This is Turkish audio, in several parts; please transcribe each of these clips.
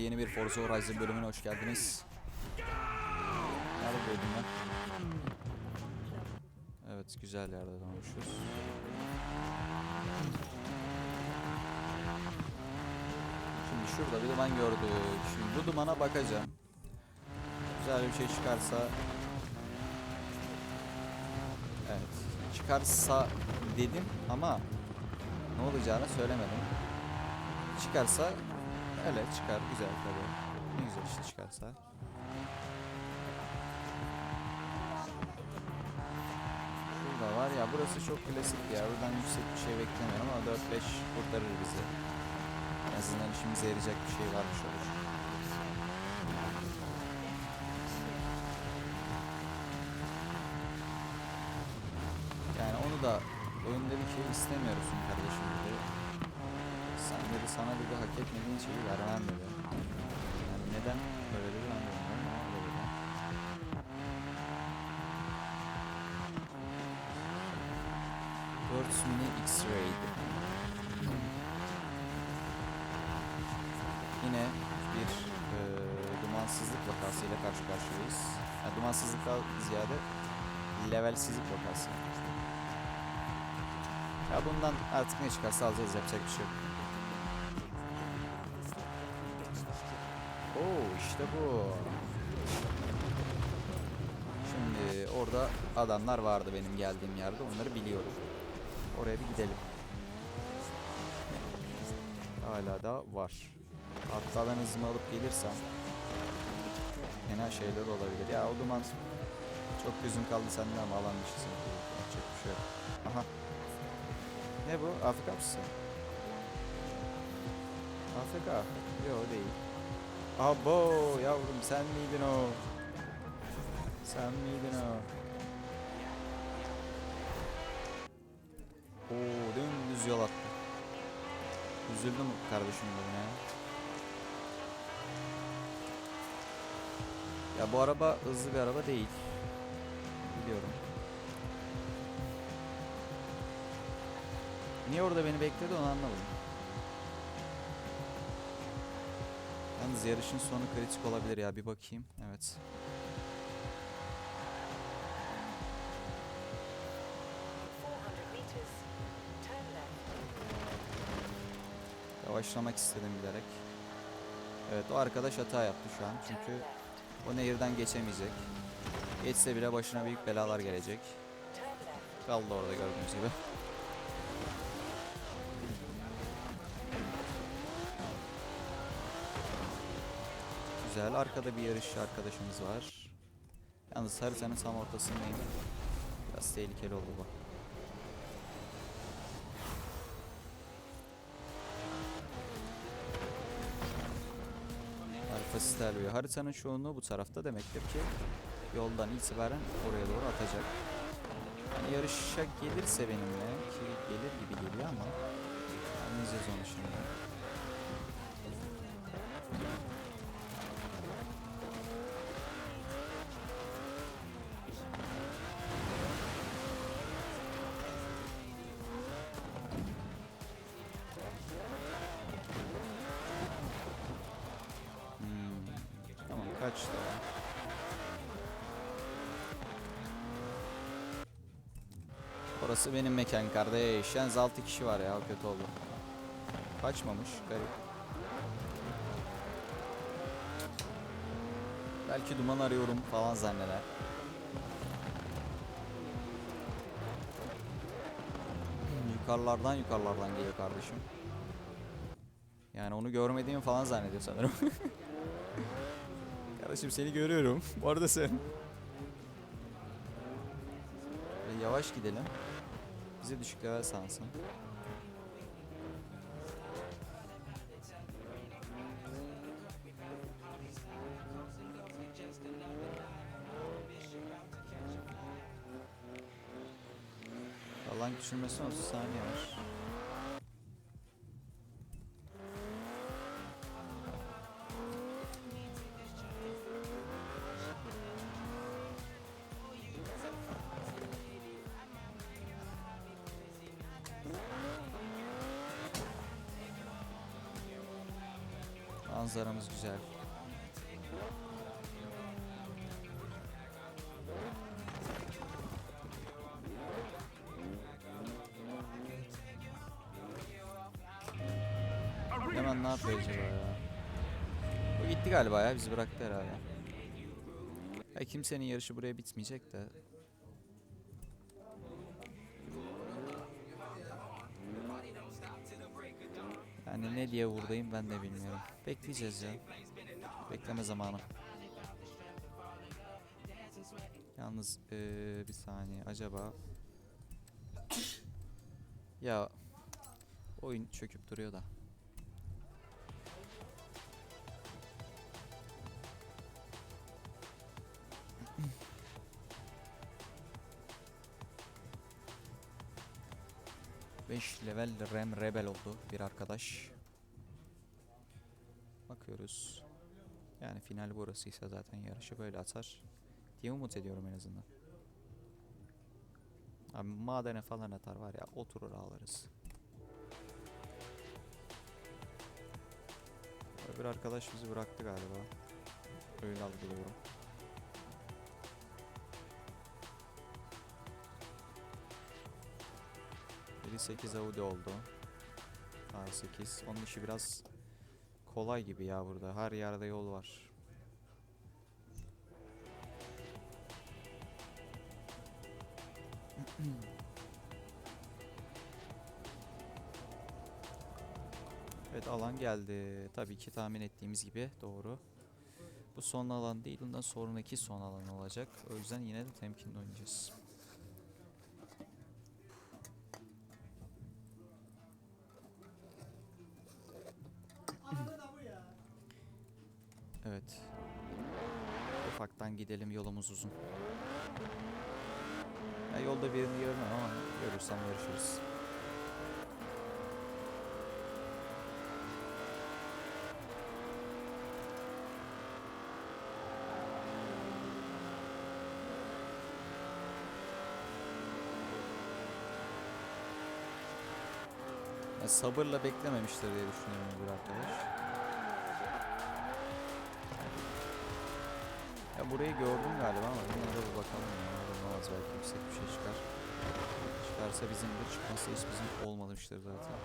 Yeni bir Forza Horizon bölümüne hoş geldiniz. Nerede bölüm ben? Evet güzel yerde durmuşuz. Şimdi şurada bir duman gördük. Şimdi bu dumana bakacağım. Güzel bir şey çıkarsa Evet. Çıkarsa dedim ama ne olacağını söylemedim. Çıkarsa öyle çıkar güzel tabii. Ne güzel işte çıkarsa. Şurada var ya burası çok klasik ya. Buradan yüksek bir şey beklemiyorum ama 4-5 kurtarır bizi. En azından işimize yarayacak bir şey varmış olur. Yani onu da oyunda bir şey istemiyorsun kardeşim sana dedi hak etmediğin şeyi vermem dedi. Yani neden böyle dedi ben de bilmiyorum ama öyle dedi. Words Mini X-Ray. Yine bir eee dumansızlık vakasıyla karşı karşıyayız. Yani dumansızlıktan ziyade levelsizlik vakası. Ya bundan artık ne çıkarsa alacağız yapacak bir şey yok. Oo işte bu. Şimdi orada adamlar vardı benim geldiğim yerde. Onları biliyorum. Oraya bir gidelim. Hala da var. Hatta ben hızımı alıp gelirsem fena şeyler olabilir. Ya o duman çok gözüm kaldı senden ama alan dışısın. Bir şey yok. Aha. Ne bu? Afrika mısın? Afrika. Yok değil. Abo yavrum sen miydin o? Sen miydin o? Oo dümdüz yol attı. Üzüldüm kardeşim buna ya. Ya bu araba hızlı bir araba değil. Biliyorum. Niye orada beni bekledi onu anlamadım. Yalnız yarışın sonu kritik olabilir ya bir bakayım. Evet. Yavaşlamak istedim bilerek. Evet o arkadaş hata yaptı şu an çünkü o nehirden geçemeyecek. Geçse bile başına büyük belalar gelecek. Kaldı orada gördüğünüz gibi. Güzel. Arkada bir yarışçı arkadaşımız var. Yalnız haritanın tam ortasındayım. Biraz tehlikeli oldu bu. Alfa Stelvio. Haritanın çoğunluğu bu tarafta demektir ki yoldan itibaren oraya doğru atacak. Yani yarışa gelirse benimle ki gelir gibi geliyor ama anlayacağız onu şimdi. O? Orası benim mekan kardeş. Yalnız 6 kişi var ya kötü oldu. Kaçmamış garip. Belki duman arıyorum falan zanneder. Yukarılardan yukarılardan geliyor kardeşim. Yani onu görmediğimi falan zannediyor sanırım. kardeşim seni görüyorum. Sen. Ve yavaş gidelim. Bize düşük level sansın. Alan küçülmesine 30 saniye var. Hemen ne yapıyor acaba ya? Bu gitti galiba ya bizi bıraktı herhalde. Ya kimsenin yarışı buraya bitmeyecek de. Yani ne diye buradayım ben de bilmiyorum. Bekleyeceğiz ya. Bekleme zamanı. Yalnız eee, bir saniye acaba ya oyun çöküp duruyor da. Beş level Rem Rebel oldu bir arkadaş. Bakıyoruz. Yani final burasıysa zaten yarışı böyle atar diye umut ediyorum en azından. Abi madene falan atar var ya oturur ağlarız. Bir arkadaş bizi bıraktı galiba. Öyle algılıyorum. Biri 8 Audi oldu. A8. Onun işi biraz kolay gibi ya burada. Her yerde yol var. Evet alan geldi. Tabii ki tahmin ettiğimiz gibi doğru. Bu son alan değil, bundan sonraki son alan olacak. O yüzden yine de temkinli oynayacağız. Evet. Ufaktan gidelim yolumuz uzun. Ya yolda birini görmem ama görürsem yarışırız. Ya sabırla beklememiştir diye düşünüyorum bir arkadaş. Ya burayı gördüm galiba ama yine bir bakalım ya. Olmaz belki yüksek bir şey çıkar. Çıkarsa bizimdir, çıkmazsa hiç bizim olmamıştır zaten.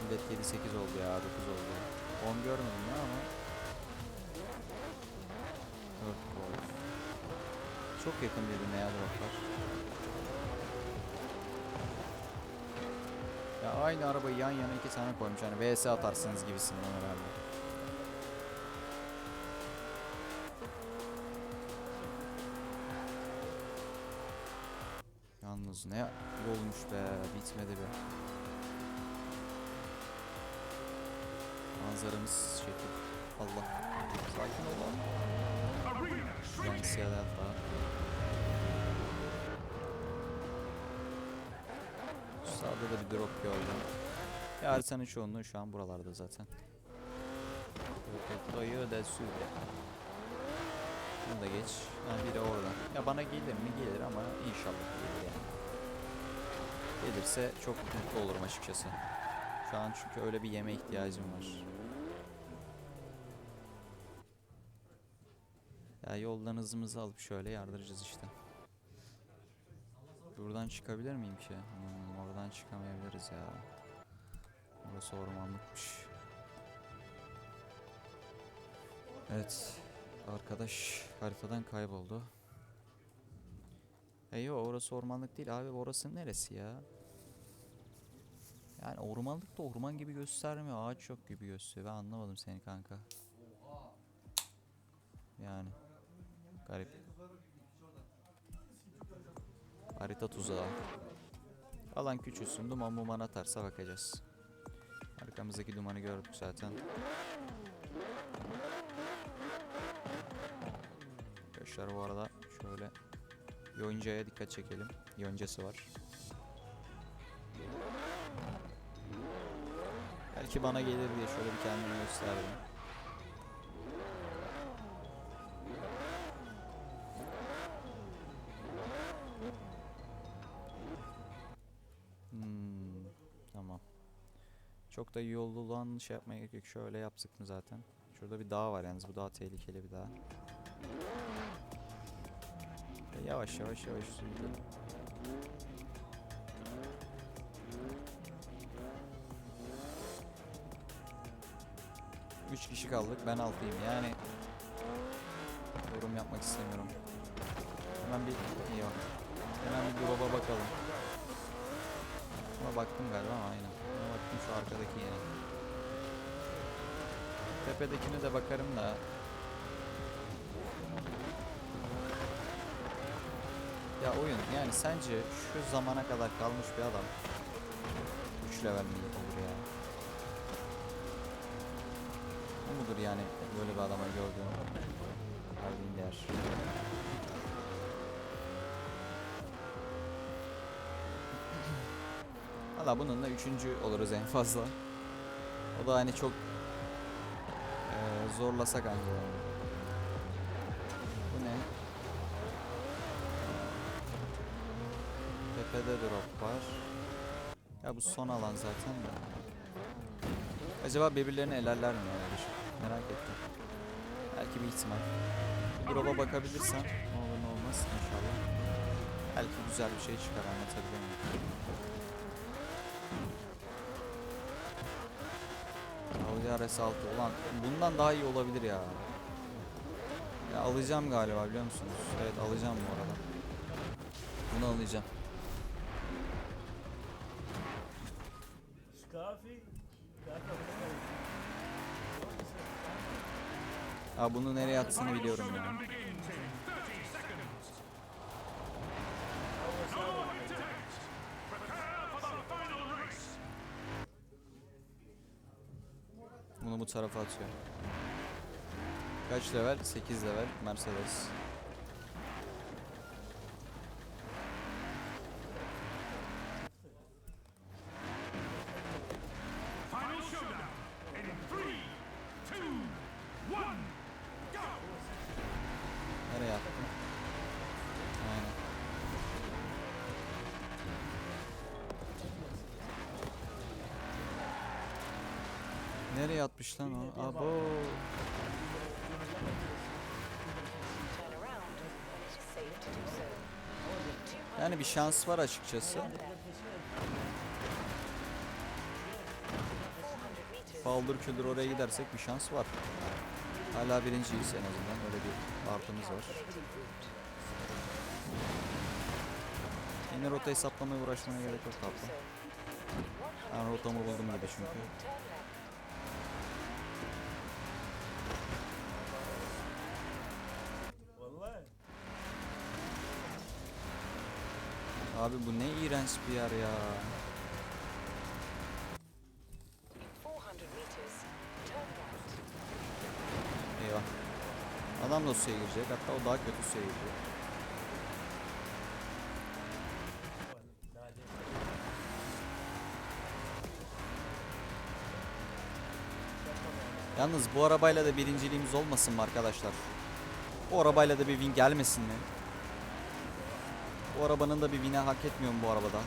Millet 7-8 oldu ya, 9 oldu. 10 görmedim ya ama 4 gol. Çok yakın birbirine ya droplar. Ya aynı arabayı yan yana iki tane koymuş hani vs atarsınız gibisinden herhalde. Yalnız ne yolmuş be bitmedi be. Manzaramız şekil. Allah. Sakin ol lan. Yani siyah alfa. Sağda da bir drop gördüm. Ya haritanın çoğunluğu şu an buralarda zaten. Dayı da süre. Bunu da geç. Ha, biri orada. Ya bana gelir mi? Gelir ama inşallah gelir yani. Gelirse çok mutlu olurum açıkçası. Şu an çünkü öyle bir yeme ihtiyacım var. Ya yoldan hızımızı alıp şöyle yardıracağız işte. Buradan çıkabilir miyim ki? Hmm, oradan çıkamayabiliriz ya. Burası ormanlıkmış. Evet. Arkadaş haritadan kayboldu. E yo orası ormanlık değil abi orası neresi ya? Yani ormanlık da orman gibi göstermiyor. Ağaç yok gibi gösteriyor. Ben anlamadım seni kanka. Yani. Garip. Harita tuzağı. Alan küçülsün. Duman muman atarsa bakacağız. Arkamızdaki dumanı gördük zaten. Arkadaşlar bu arada şöyle yoncaya dikkat çekelim. Yoncası var. Belki bana gelir diye şöyle bir kendimi gösterdim. Çok da yollu olan şey yapmaya gerek yok. Şöyle yaptık mı zaten. Şurada bir dağ var yalnız bu dağ tehlikeli bir dağ. E, Yavaş yavaş yavaş gidelim. Üç kişi kaldık. Ben altıyım. Yani yorum yapmak istemiyorum. Hemen bir yok. Hemen bir drop'a bakalım. Ama baktım galiba ama aynen. Şu arkadaki yine. Tepedekine de bakarım da. Ya oyun yani sence şu zamana kadar kalmış bir adam 3 level mi olur ya? Bu mudur yani böyle bir adama gördüğüm verdiğin değer? Valla bununla üçüncü oluruz en fazla. O da hani çok eee zorlasak anca yani. Bu ne? Tepede drop var. Ya bu son alan zaten de. Acaba birbirlerini elerler mi ya? Bir şey Merak ettim. Belki bir ihtimal. Drop'a bakabilirsem ne olur ne olmaz inşallah. Belki güzel bir şey çıkar anlatabilir Audi RS6 ulan bundan daha iyi olabilir ya. Ya alacağım galiba biliyor musunuz? Evet alacağım bu arada. Bunu alacağım. Aa bunu nereye atsını biliyorum ya. Bu tarafa atıyor. Kaç level? 8 level Mercedes. Nereye atmış lan o? Abo. Yani bir şans var açıkçası. 400 meters. Paldır küldür oraya gidersek bir şans var. Hala birinciyiz en azından öyle bir artımız var. Yine rota hesaplamaya uğraşmaya gerek yok tatlı. Ben rotamı buldum gibi çünkü. Abi bu ne iğrenç bir yer ya. 400 meters. Turn right. Eyvah. Adam da suya girecek hatta o daha kötü suya girecek. Yalnız bu arabayla da birinciliğimiz olmasın mı arkadaşlar? Bu arabayla da bir win gelmesin mi? Bu arabanın da bir win'e hak etmiyor mu bu arabada?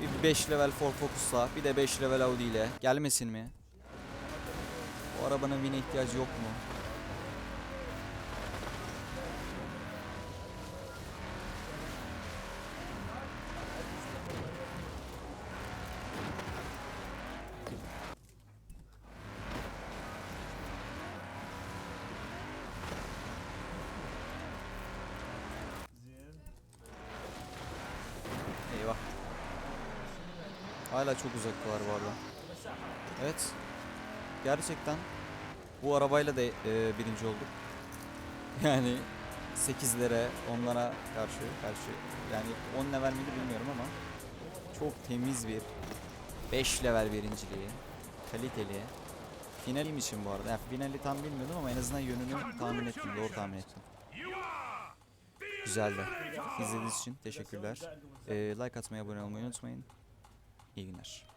Bir 5 level Ford Focus'la bir de 5 level Audi ile gelmesin mi? Bu arabanın win'e ihtiyacı yok mu? Zin. Eyvah. Hala çok uzaktalar bu arada. Evet. Gerçekten bu arabayla da e, birinci olduk. Yani 8'lere, onlara karşı karşı yani 10 level miydi bilmiyorum ama çok temiz bir 5 level birinciliği. Kaliteli. Finalim için bu arada. Yani finali tam bilmiyordum ama en azından yönünü tahmin ettim. Doğru tahmin ettim. Güzeldi. İzlediğiniz için teşekkürler. Ee, like atmayı, abone olmayı unutmayın. İyi günler.